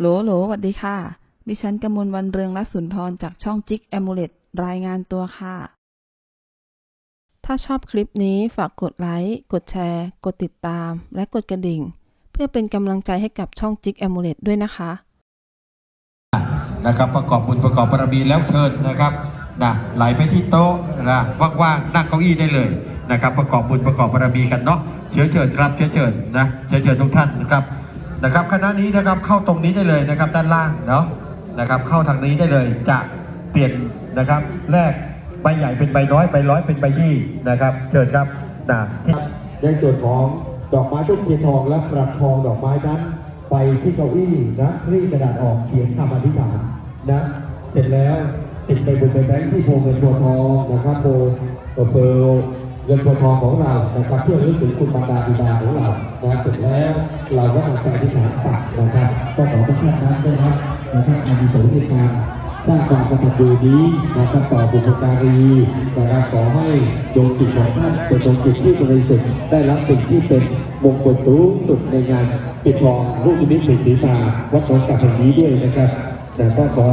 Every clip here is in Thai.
โหลโหลสวัสดีค่ะ ดิฉันกมลวันเรืองรัศสุนทรจากช่องจิกแอมูเลตรายงานตัวค่ะ ถ้าชอบคลิปนี้ฝากกดไลค์ กดแชร์ กดติดตาม และกดกระดิ่ง เพื่อเป็นกำลังใจให้กับช่องจิกแอมูเลตด้วยนะคะ นะครับประกอบบุญประกอบบารมีแล้วเชิญนะครับนะไหลไปที่โต๊ะนะว่างๆนั่งเก้าอี้ได้เลยนะครับ ประกอบบุญประกอบบารมีกันเนาะเชื้อเชิญครับเชื้อเชิญนะเชื้อเชิญทุกท่านนะครับ นะครับคณะนี้นะครับเข้าตรงนี้ได้เลยนะครับด้านล่างเนาะนะครับเข้าทางนี้ได้เลยจะเปลี่ยนนะครับแรกใบใหญ่เป็นใบน้อยใบร้อยเป็นใบยี่นะครับเชิญครับนะในส่วนของดอกไม้ต้นเทียนทองและประคองดอกไม้นั้น ไปที่เก้าอี้นะคลี่กระดาษออกเขียนคำอธิษฐานนะเสร็จแล้วติดไปบนใบแบงค์ที่โพเงินโพทองนะครับโพเฟอร์ เงินพทองของเรานะครับเพื่อรู้ถึงคุณบรรดาบิดาของเรานะเสร็จแล้วเราก็ทำการอธิษฐานตักนะครับก็ขอทุกท่านนั้นด้รับนะครับอานิสงส์ในการสร้างความกตัญญูนี้นะครับต่อบุพการีนะครับขอให้ดวงจิตของท่านเป็นดวงจิตที่บริสุทธิ์ได้รับสิ่งที่เป็นมงคลสูงสุดในงานปิดทองรูปนิมิตสีตาวัดหนองกับแห่งนี้ด้วยนะครับแต่ก็ขอ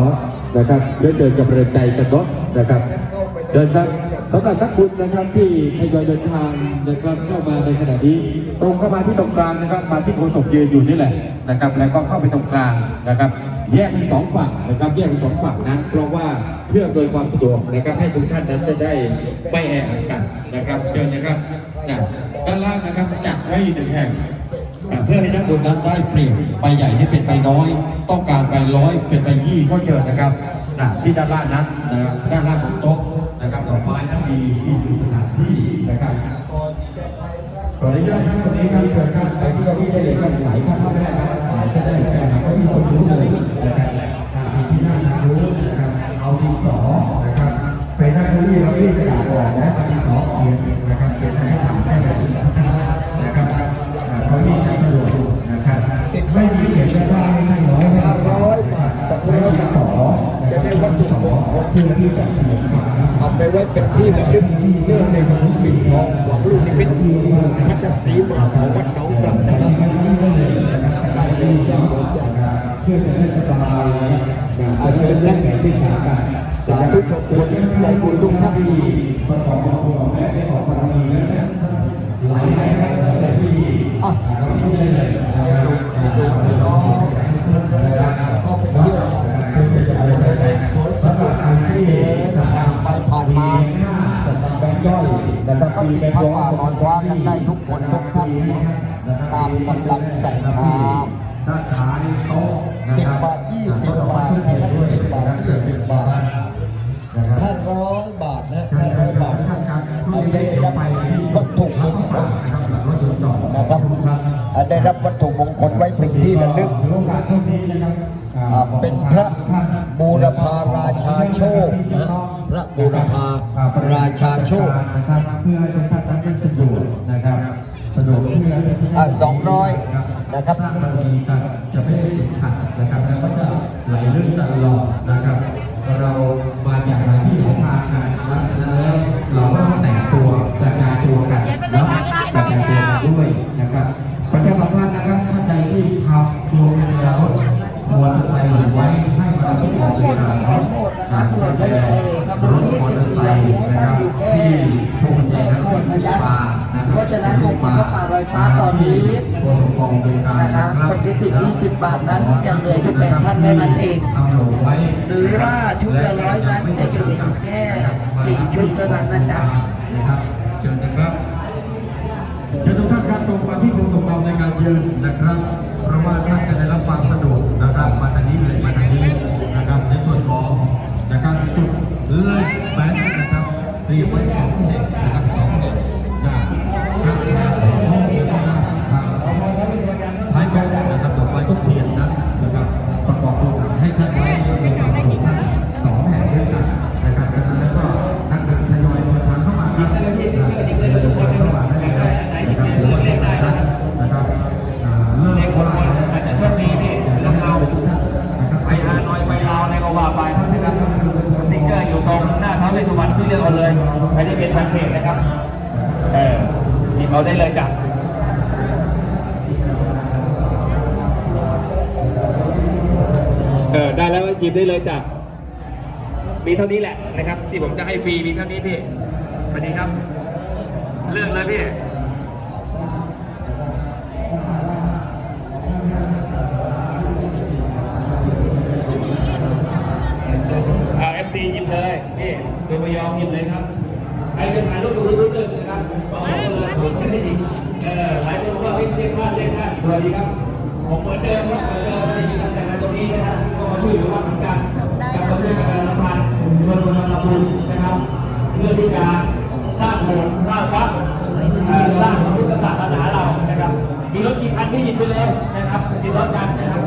นะครับเรียนเชิญกับเริญใจกันเนนะครับ เชิญครับสำหรับทักคุณนะครับที่ทยอยเดินทางนะครับเข้ามาในขณะนี้ ตรงเข้ามาที่ตรงกลางนะครับ มาที่โคศกยืนอยู่นี่แหละนะครับ แล้วก็เข้าไปตรงกลางนะครับ แยกเป็นสองฝั่งนะครับ แยกเป็นสองฝั่งนั้นเพราะว่าเพื่อโดยความสะดวกนะครับให้ทุกท่านนั้นจะได้ไม่แออัดกันนะครับเชิญนะครับนะด้านล่างนะครับจัดไว้หนึ่งแห่งเพื่อให้นักบุญนั้นได้เปลี่ยนใบใหญ่ให้เป็นใบน้อย ต้องการใบร้อยเป็นใบยี่ก็เชิญนะครับนะที่ด้านล่างนั้นนะครับด้านล่างของโต๊ะ นะครับต่อไปต้องมีที่อยู่สถานที่นะครับขออนุญาตท่านคนนี้ครับเชิญครับไปที่เราอี้ได้เลยนกันหลา เป็นที่ระลึกเนื่องในงานปิดทองหวังลูกนิมิตพัฒสีมาของวัดหนองกลับนะครับได้เชิญแจ้าสนใจเพื่อจะได้สบายนะอาเชิญแรกแหล่งที่สากันสาธุชมบุญใจคุณทุกท่าน ที่ประกอบกับตัวแม่ได้ออกบารมีแล้วนะหลายแห่งหลายที่ อะ เราที่ได้เลยนะครับ ดูดูให้น้องเข้าไปเที่ยวสวนสนุกที่ทางไปผ่านมา แบงค์ย่อย นะครับก็มีติดแบงค์พัดย่อยป่าลอยฟ้ากันได้ทุกคนทุกท่านตามกำลังศรัทธาด้านซ้ายโต๊ะนะสิบครับบาทยี่สิบบาทนะครับสิบบาทยี่สิบบาทนะครับถ้าร้อยบาทนะถ้าร้อยบาทท่านครับอันได้รับวัตถุมงคลนะครับรถยนต์จอดนะครับอันได้รับวัตถุมงคลไว้เป็นที่ระลึก นี้นะครับอ่าเป็นพระบูรพาราชาโชคนะพระบูรพาราชาโชคนะครับเพื่อให้ทุกท่านนั้นได้สะดวกนะครับสะดวกเพื่อให้ทุกท่านอ่าสองร้อยนะครับสร้างบารมีกันจะไม่ได้ติดขัดนะครับแล้วก็จะไหลลื่นตลอดนะครับ นั้นใครจะเข้าป่าลอยฟ้าตอนนี้นะคะคนที่ติด20บาทนั้นจะเหลืออยู่แต่ท่านเท่านั้นเอง หรือว่าชุดละร้อยนั้นจะอยู่แค่สี่ชุดเท่านั้นนะจ๊ะนะครับเชิญนะครับเชิญทุกท่านครับตรงมาที่กรมส่งเราในการยืนนะครับ เพราะว่าท่านจะได้รับความสะดวก เอาได้เลยจ้ะแล้วหยิบได้เลยจ้ะมีเท่านี้แหละนะครับ ที่ผมจะให้ฟรีมีเท่านี้พี่สวัสดีครับ เลือกเลยพี่เอาเอฟซีหยิบเลยนี่คือพยอมหยิบเลยครับใครจะถ่ายรูปกับรูปเดิมนะครับ บอกเลยเออหลายคนว่าเฮ้ยเช็คภาพเช็คภาพสวัสดีครับ ผมเหมือนเดิมครับเหมือนเดิมไม่ได้มีตำแหน่งอะไรตรงนี้นะครับก็มาช่วยเหลือว่าทำการกับประเทศการละพันชวนรณรงค์นะครับเพื่อที่การสร้างโบสถ์สร้างวัดสร้างพระพุทธศาสนาเรานะครับ มีรถกี่คันที่หยิบไปเลยนะครับติดรถกันนะครับ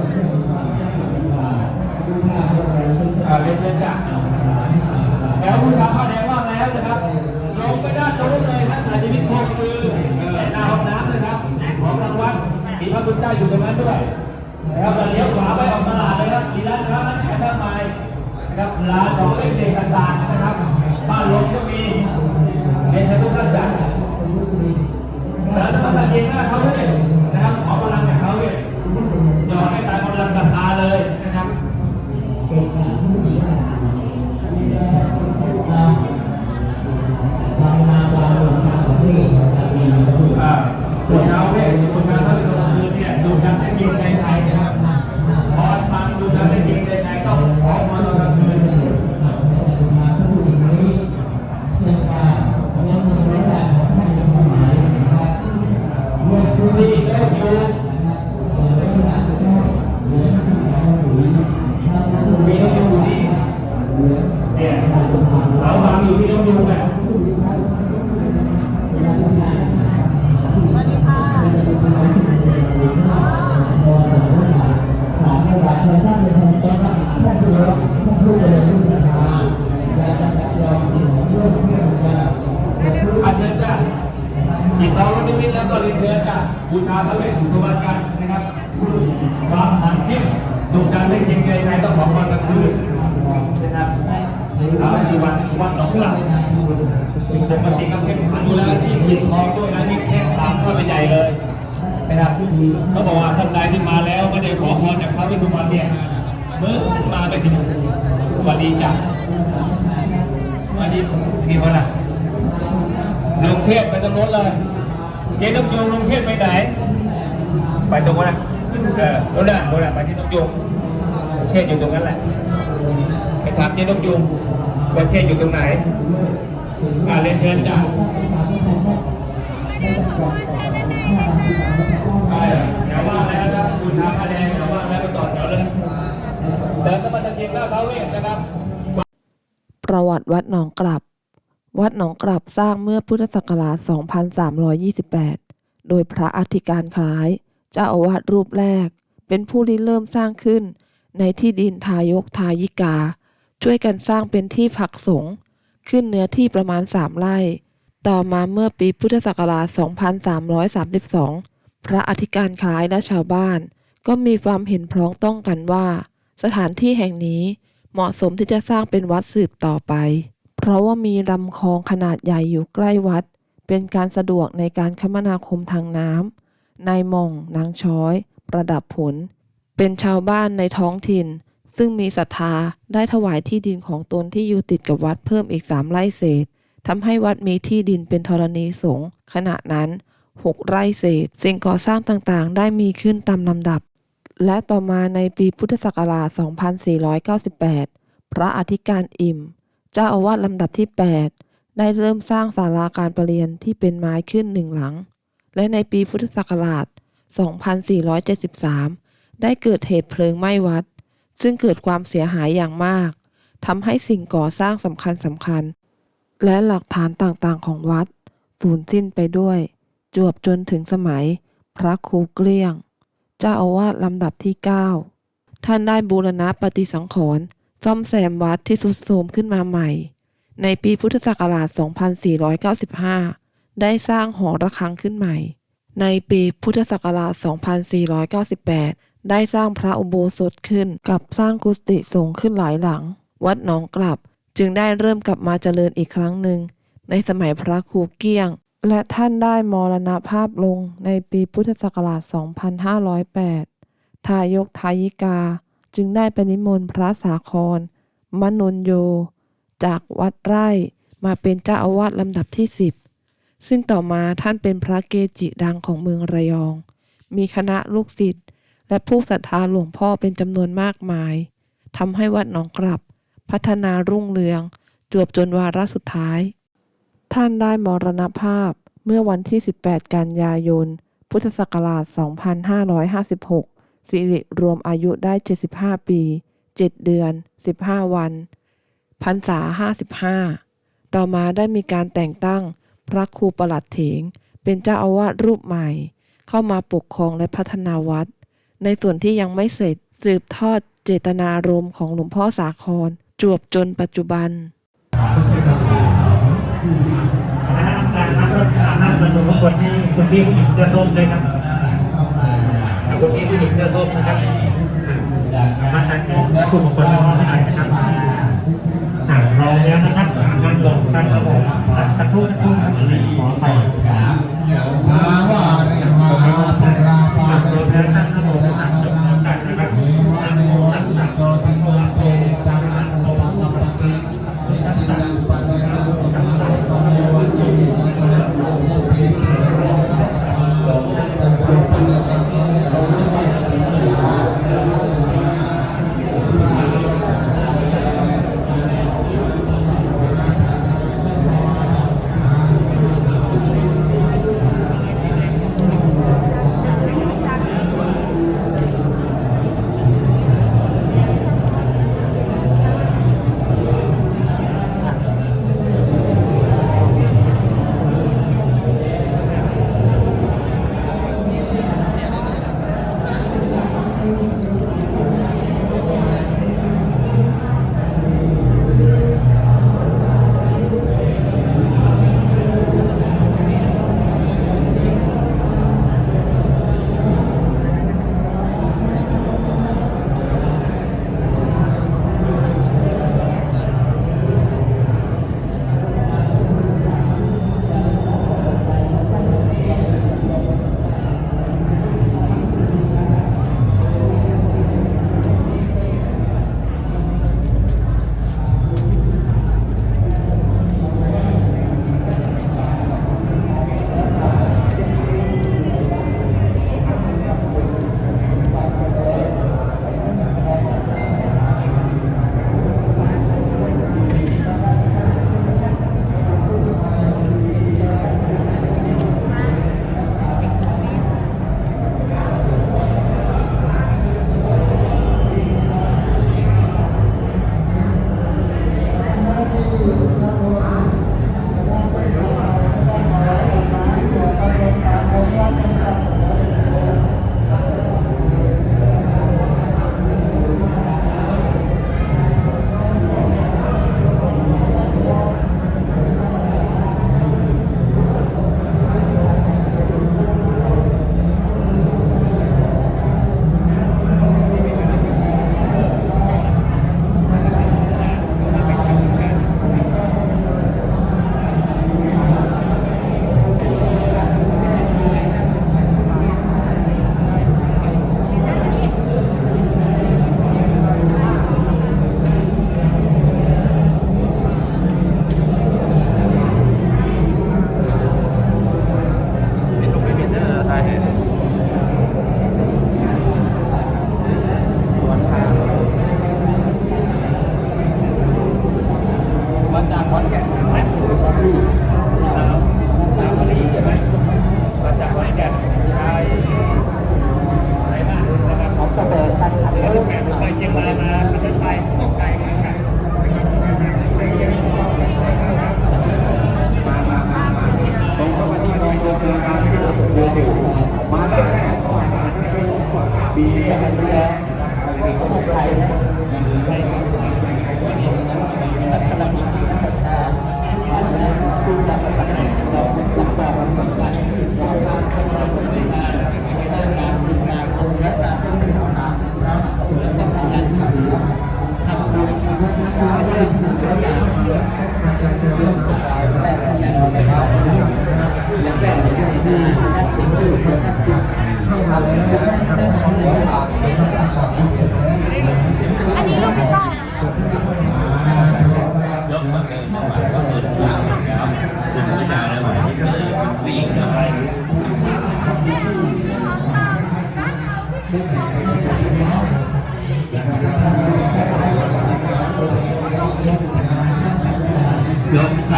เรียนเชิญจ้ะแล้วคุณทำผ้าแดงว่างแล้วนะครับลงไปด้านโน้นเลยนะถ่ายชีวิตโคคือ พระคุณเจ้าอยู่ตรงนั้นด้วยนะครับเราเลี้ยวขวาไปออกตลาดนะครับมีร้านค้าร้านขายมากมายนะครับร้านของเล่นเด็กต่างๆนะครับบ้านลมก็มีเรียนทุกท่านจ้ะแล้วจะมาเย็นหน้าเขาด้วยนะครับขอกำลังจากเขาด้วยจอให้ตายกำลังศรัทธาเลย บูชาพระเวสสุวรรณกันนะครับความมันที่ยงดูการเล่นเกมไทยต้องของวันกลางคืนนะครับเอาที่วัดวัดหนองหลังปกติก็เข้มขันดูแลที่หยิบทองด้วยนะนี่แค่สามก็เป็นใหญ่เลยนะครับเขาบอกว่าท่านใดที่มาแล้วไม่ได้ขอพรจากพระวสสุวรรณเนี่ยเมื่อมาไปถึงสวัสดีจ้ะสวัสดีกี่คนอะลงเทพไปตรงโน้นเลย เจ๊ต้องโยงลงเทพไปไหน ไปตรงนั้นนะเออโน่นน่ะโน่นน่ะไปที่ต้องโยงเทพอยู่ตรงนั้นแหละไปถามเจ๊ต้องโยงว่าเทพอยู่ตรงไหนอ่าเรียนเชิญจ้ะไปอย่าว่างแล้วครับคุณทำผ้าแดงอย่าว่างแล้วไปต่อแถวเลยเดินเข้ามาตะเกียงหน้าพระเวทนะครับ ประวัติวัดหนองกลับ วัดหนองกลับสร้างเมื่อพุทธศักราช 2328 โดยพระอธิการคล้าย เจ้าอาวาสรูปแรก เป็นผู้ริเริ่มสร้างขึ้น ในที่ดินทายกทายิกา ช่วยกันสร้างเป็นที่พักสงฆ์ขึ้นเนื้อที่ประมาณ 3 ไร่ ต่อมาเมื่อปีพุทธศักราช 2332 พระอธิการคล้ายและชาวบ้าน ก็มีความเห็นพร้องต้องกันว่า สถานที่แห่งนี้เหมาะสมที่จะสร้างเป็นวัดสืบต่อไป เพราะว่ามีลำคลองขนาดใหญ่อยู่ใกล้วัด เป็นการสะดวกในการคมนาคมทางน้ำนายมอง นางช้อย ประดับผล เป็นชาวบ้านในท้องถิ่น ซึ่งมีศรัทธาได้ถวายที่ดินของตนที่อยู่ติดกับวัดเพิ่มอีกสามไร่เศษทำให้วัดมีที่ดินเป็นธรณีสงฆ์ขณะนั้นหกไร่เศษ สิ่งก่อสร้างต่างๆ ได้มีขึ้นตามลำดับ และต่อมาในปีพุทธศักราช 2498 พระอธิการอิ่ม เจ้าอาวาสลำดับที่ 8 ได้เริ่มสร้างศาลาการประเรียนที่เป็นไม้ขึ้นหนึ่งหลัง และในปีพุทธศักราช 2473 ได้เกิดเหตุเพลิงไหม้วัด ซึ่งเกิดความเสียหายอย่างมากทำให้สิ่งก่อสร้างสำคัญสำคัญ และหลักฐานต่างๆของวัดสูญสิ้นไปด้วย จวบจนถึงสมัย พระครูเกลี้ยง เจ้าอาวาสลำดับที่ 9 ท่านได้บูรณะปฏิสังขรณ์ ซ่อมแซมวัดที่ทรุดโทรมขึ้นมาใหม่ ในปีพุทธศักราช 2495 ได้สร้างหอระฆังขึ้นใหม่ ในปีพุทธศักราช 2498 ได้สร้างพระอุโบสถขึ้นกับสร้างกุฏิสงฆ์ขึ้นหลายหลัง วัดหนองกลับจึงได้เริ่มกลับมาเจริญอีกครั้งหนึ่ง ในสมัยพระครูเกี้ยง และท่านได้มรณภาพลงในปีพุทธศักราช 2508 ทายกทายิกา จึงได้ไปนิมนต์พระสาคร มนุนโย จากวัดไร่มาเป็นเจ้าอาวาสลำดับที่สิบซึ่งต่อมาท่านเป็นพระเกจิดังของเมืองระยอง มีคณะลูกศิษย์และผู้ศรัทธาหลวงพ่อเป็นจำนวนมากมายทำให้วัดหนองกลับ พัฒนารุ่งเรืองจวบจนวาระสุดท้าย ท่านได้มรณภาพเมื่อวันที่ 18 กันยายน พุทธศักราช 2556 สิริรวมอายุได้ 75 ปี 7 เดือน 15 วัน พรรษา 55 ต่อมาได้มีการแต่งตั้งพระครูประหลัดเถง เป็นเจ้าอาวาสรูปใหม่ เข้ามาปกครองและพัฒนาวัด ในส่วนที่ยังไม่เสร็จสืบทอดเจตนารมณ์ของหลวงพ่อสาคร จวบจนปัจจุบันการนับรนับประตูคนที่คนที่ผู้หญิงเสื้อส้มเลยครับ คนที่ผู้หญิงเสื้อส้มนะครับมาทางกลุ่มคนร้องหน่อยนะครับอ่ารอแล้วนะครับงานบอกกันครับผมตะทุ่ตะทุ่ครั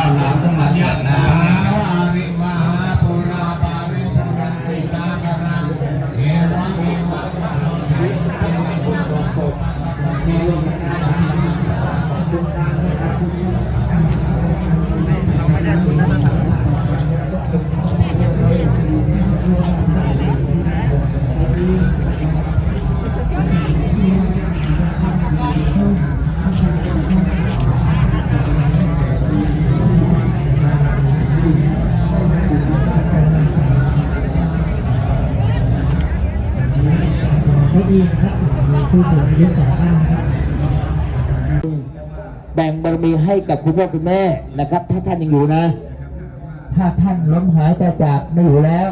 ข้าวน้ำต้องมาจากน้ำวาารมีให้กับคุณพ่อคุณแม่นะครับ ถ้าท่านยังอยู่นะ ถ้าท่านล้มหายแต่จากไม่อยู่แล้ว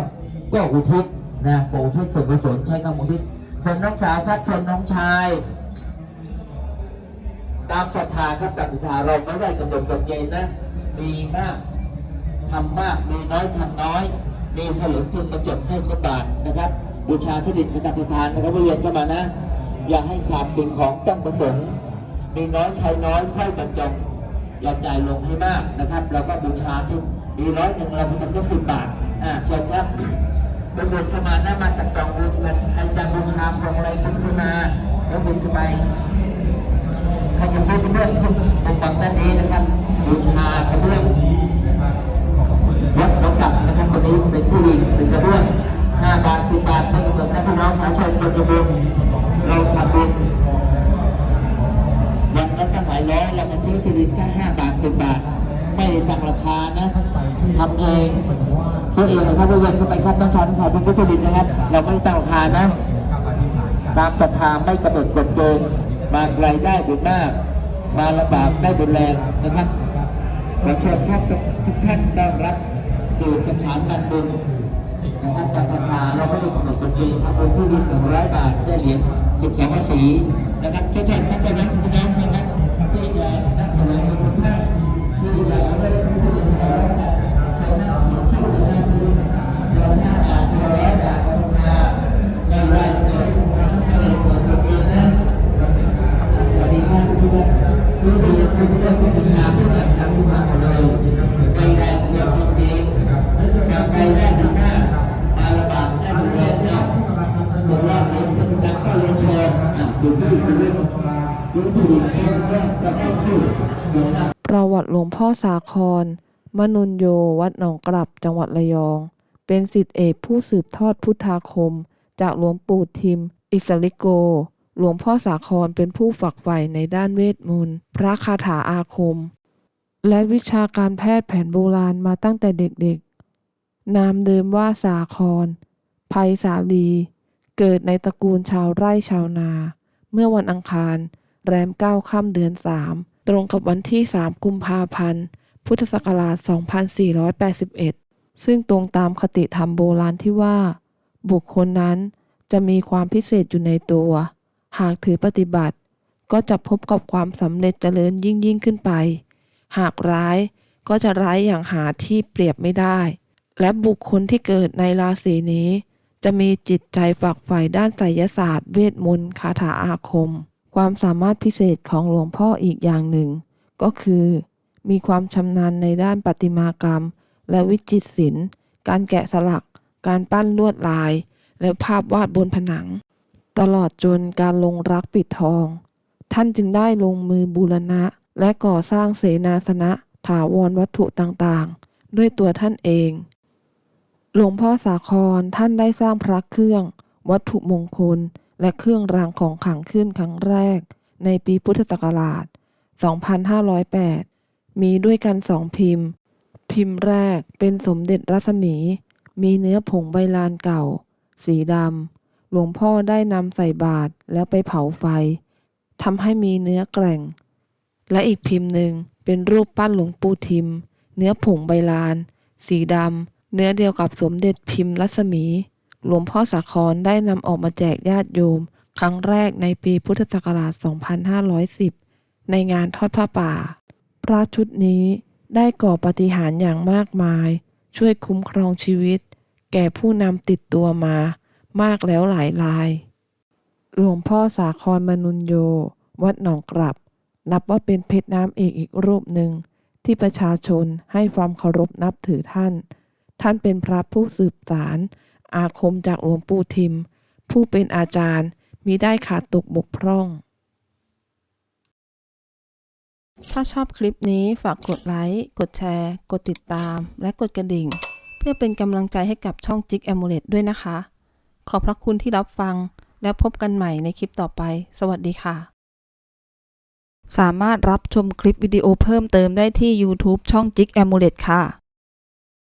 ก็อุทิศนะก็อุทิศส่วนกุศลใช้คำอุทิศส่วนน้องสาวครับส่วนน้องชาย ตามศรัทธาครับตามศรัทธาเราไม่ได้กำหนดกฎเกณฑ์นะมีมากทำมากมีน้อยทำน้อย มีสลึงทุนกระจกให้คนบาทนะครับบูชาที่ดินขณะทานนะครับเวียนเข้ามานะ อย่าให้ขาดสิ่งของต้องประสงค์ มีน้อยใช้น้อยค่อยบรรจงอย่าจ่ายลงให้มากนะครับเราก็บูชาที่มีร้อยหนึ่งเราไปทำแค่สิบบาทอ่าเชิญครับบบุญเข้ามาหน้ามาจากกองบุญเงินใครจะบูชาของอะไรสินสนาแล้วบุญเข้าไปใครจะซื้อกระเบื้องขึ้นตรงฝั่งด้านนี้นะครับบูชากระเบื้องวัดหนองกลับนะครับคนนี้เป็นที่ดินเป็นกระเบื้องห้าบาทสิบบาทเป็นเกิดนักน้องสาวชนเป็นกระเบื้องเราท ซื้อที่ดินสักห้าบาทสิบบาท ไม่ได้ตั้งราคานะทำเองซื้อเองนะครับเว้นเข้าไปครับน้องชอนสาวที่ซื้อที่ดินนะครับ เราไม่ตั้งราคานะ ตามศรัทธาไม่กำหนดกฎเกณฑ์มาไกลได้บุญมาก มาลำบากได้บุญแรงนะครับขอเชิญครับทุกท่านต้อนรับสู่สถานบันบุญนะครับตามศรัทธาเราไม่ได้กำหนดกฎเกณฑ์ครับบุญที่ดินหนึ่งร้อยบาทได้เหรียญสิบสองภาษีนะครับเชิญเชิญครับจากนั้นทุกท่านนะครับ มนุนโย วัดหนองกลับจังหวัดระยอง เป็นสิทธิเอกผู้สืบทอดพุทธาคม จากหลวงปู่ทิม อิสริโก หลวงพ่อสาครเป็นผู้ฝักใฝ่ในด้านเวทมนต์ พระคาถาอาคม และวิชาการแพทย์แผนโบราณมาตั้งแต่เด็กๆ นามเดิมว่าสาคร ภัยสาลี เกิดในตระกูลชาวไร่ชาวนา เมื่อวันอังคาร แรมเก้าค่ำเดือนสามตรงกับวันที่ 3 กุมภาพันธ์ พุทธศักราช 2481 ซึ่งตรงตามคติธรรมโบราณที่ว่า บุคคลนั้นจะมีความพิเศษอยู่ในตัว หากถือปฏิบัติ ก็จะพบกับความสำเร็จเจริญยิ่งยิ่งขึ้นไป หากร้ายก็จะร้ายอย่างหาที่เปรียบไม่ได้ และบุคคลที่เกิดในราศีนี้ จะมีจิตใจฝักใฝ่ด้านไสยศาสตร์ เวทมนต์คาถาอาคม ความสามารถพิเศษของหลวงพ่ออีกอย่างหนึ่ง ก็คือ มีความชำนาญในด้านประติมากรรม และวิจิตรศิลป์ การแกะสลัก การปั้นลวดลาย และภาพวาดบนผนัง ตลอดจนการลงรักปิดทอง ท่านจึงได้ลงมือบูรณะ และก่อสร้างเสนาสนะ ถาวรวัตถุต่างๆ ด้วยตัวท่านเอง หลวงพ่อสาครท่านได้สร้างพระเครื่อง วัตถุมงคล และเครื่องรางของขลังขึ้นครั้งแรก ในปีพุทธศักราช 2508 มีด้วยกันสองพิมพ์ พิมพ์แรกเป็นสมเด็จรัศมี มีเนื้อผงใบลานเก่า สีดำหลวงพ่อได้นำใส่บาตรแล้วไปเผาไฟทำให้มีเนื้อแกร่ง และอีกพิมพ์หนึ่งเป็นรูปปั้นหลวงปู่ทิม เนื้อผงใบลาน สีดำเนื้อเดียวกับสมเด็จพิมพ์รัศมี หลวงพ่อสาครได้นำออกมาแจกญาติโยม ครั้งแรกในปีพุทธศักราช 2510 ในงานทอดผ้าป่า ระชุดนี้ได้ก่อปฏิหารอย่างมากมาย ช่วยคุ้มครองชีวิต แก่ผู้นำติดตัวมา มากแล้วหลายราย หลวงพ่อสาครมนุนโย วัดหนองกลับ นับว่าเป็นเพชรน้ำเอกอีกรูปหนึ่ง ที่ประชาชนให้ความเคารพนับถือท่าน ท่านเป็นพระผู้สืบสารอาคมจากหลวงปู่ทิม ผู้เป็นอาจารย์มิได้ขาดตกบกพร่อง ถ้าชอบคลิปนี้ฝากกดไลค์ กดแชร์ กดติดตาม และกดกระดิ่ง เพื่อเป็นกำลังใจให้กับช่องจิกแอมูเลตด้วยนะคะ ขอบพระคุณที่รับฟัง แล้วพบกันใหม่ในคลิปต่อไป สวัสดีค่ะ สามารถรับชมคลิปวิดีโอเพิ่มเติมได้ที่ YouTube ช่องจิกแอมูเลตค่ะ